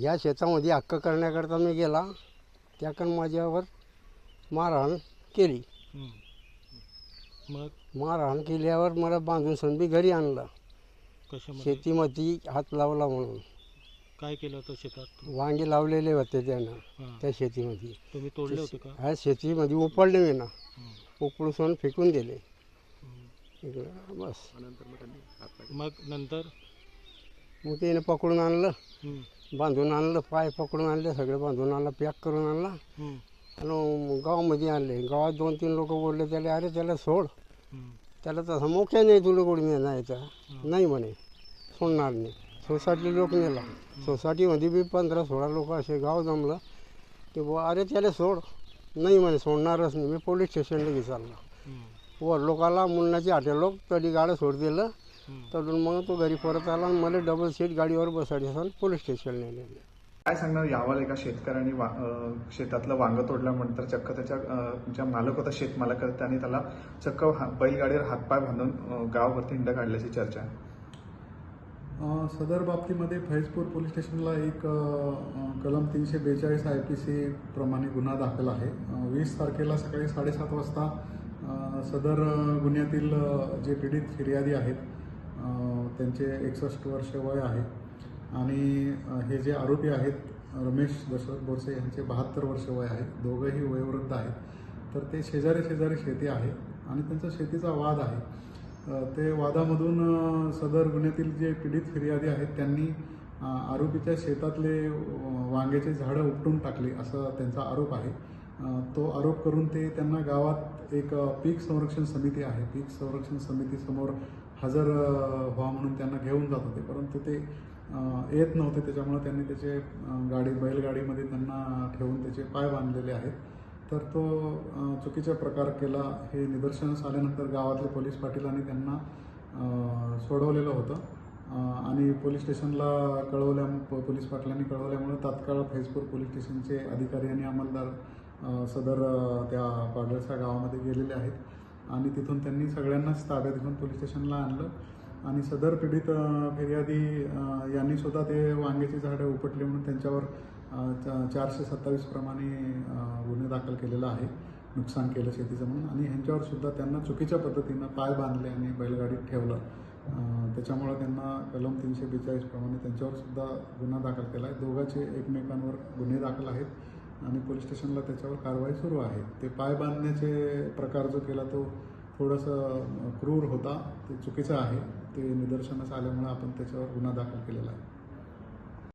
या शेतामध्ये हक्क करण्याकरता मी गेला. त्याकडं माझ्यावर मारहाण केली. मग? मारहाण केल्यावर मला बांधून संधी घरी आणलं. कशामध्ये? शेतीमध्ये हात लावला म्हणून. काय केलं होतं शेतात? वांगे लावलेले होते त्यानं त्या शेतीमध्ये. तुम्ही तोडले होते का? ह्या शेतीमध्ये उपडले मी ना. उपळून फेकून दिले. इकडं बस. मग नंतर? मग त्याने पकडून आणलं. बांधून आणलं पाय पकडून आणले सगळे बांधून आणलं पॅक करून आणला. आणि गावामध्ये आणले. गावात दोन तीन लोक बोलले त्याला अरे त्याला सोड. त्याला तसं मोक्या नाही तुला कोणी नाही नाही म्हणे. सोडणार नाही. सोसायटी लोक नेला. सोसायटीमध्ये बी पंधरा सोळा लोक असे गाव जमलं. की बुवा अरे त्याला सोड. नाही म्हणे सोडणारच नाही. मी पोलीस स्टेशनला हं. वर लोकाला मुन्नाची आटे लोक तरी गाडं सोड दिलं. तडून मग तो घरी परत आला आणि मला डबल सीट गाडीवर बसाडी असं पोलीस स्टेशनला नेलं. काय सांगणार यावाल एका शेतकऱ्याने वा शेतातलं वांग तोडल्यानंतर चक्क त्याच्या ज्या मालक होता शेतमालक त्यांनी त्याला चक्क हा- बैलगाडीवर हातपाय बांधून गावावरती हिंड काढल्याची चर्चा आहे. सदर बाबतीमध्ये फैजपूर पोलीस स्टेशनला एक कलम तीनशे बेचाळीस आय पी सी प्रमाणे गुन्हा दाखल आहे. वीस तारखेला सकाळी साडेसात वाजता सदर गुन्ह्यातील जे पीडित फिर्यादी आहेत त्यांचे एकसष्ट वर्ष वय आहे. आणि हे जे आरोपी आहेत रमेश दशरथ बोरसे यांचे बहात्तर वर्ष वय आहे. दोघंही वयोवृद्ध आहेत. तर ते शेजारी शेजारी शेती आहे आणि त्यांचा शेतीचा वाद आहे. ते वादामधून सदर गुन्ह्यातील जे पीडित फिर्यादी आहेत त्यांनी आरोपीच्या शेतातले वांग्याचे झाडं उपटून टाकले असा त्यांचा आरोप आहे. तो आरोप करून ते त्यांना गावात एक पीक संरक्षण समिती आहे. पीक संरक्षण समितीसमोर हजर व्हा म्हणून त्यांना घेऊन जात होते. परंतु ते येत नव्हते. त्याच्यामुळे त्यांनी त्याचे गाडी बैलगाडीमध्ये त्यांना ठेवून त्याचे पाय बांधलेले आहेत. तर तो चुकीचा प्रकार केला. हे निदर्शनास आल्यानंतर गावातले पोलीस पाटीलांनी त्यांना सोडवलेलं होतं. आणि पोलीस स्टेशनला कळवल्या पोलीस पाटलांनी कळवल्यामुळे तात्काळ फैजपूर पोलीस स्टेशनचे अधिकारी आणि अंमलदार सदर त्या पाडळसा गावामध्ये गेलेले आहेत. आणि तिथून त्यांनी सगळ्यांनाच ताब्यात घेऊन पोलीस स्टेशनला आणलं. आणि सदर पीडित फिर्यादी यांनी सुद्धा ते वांग्याची झाडं उपटली म्हणून त्यांच्यावर चारशे सत्तावीस प्रमाणे गुन्हे दाखल केलेला आहे. नुकसान केलं शेतीचं म्हणून. आणि ह्यांच्यावर सुद्धा त्यांना चुकीच्या पद्धतीनं पाय बांधले आणि बैलगाडीत ठेवलं. त्याच्यामुळं त्यांना कलम तीनशे बेचाळीस प्रमाणे त्यांच्यावर सुद्धा गुन्हा दाखल केला आहे. दोघांचे एकमेकांवर गुन्हे दाखल आहेत. आणि पोलीस स्टेशनला त्याच्यावर कारवाई सुरू आहे. ते पाय बांधण्याचे प्रकार जो केला तो थोडंसं क्रूर होता. ते चुकीचं आहे. ते निदर्शनास आल्यामुळे आपण त्याच्यावर गुन्हा दाखल केलेला आहे.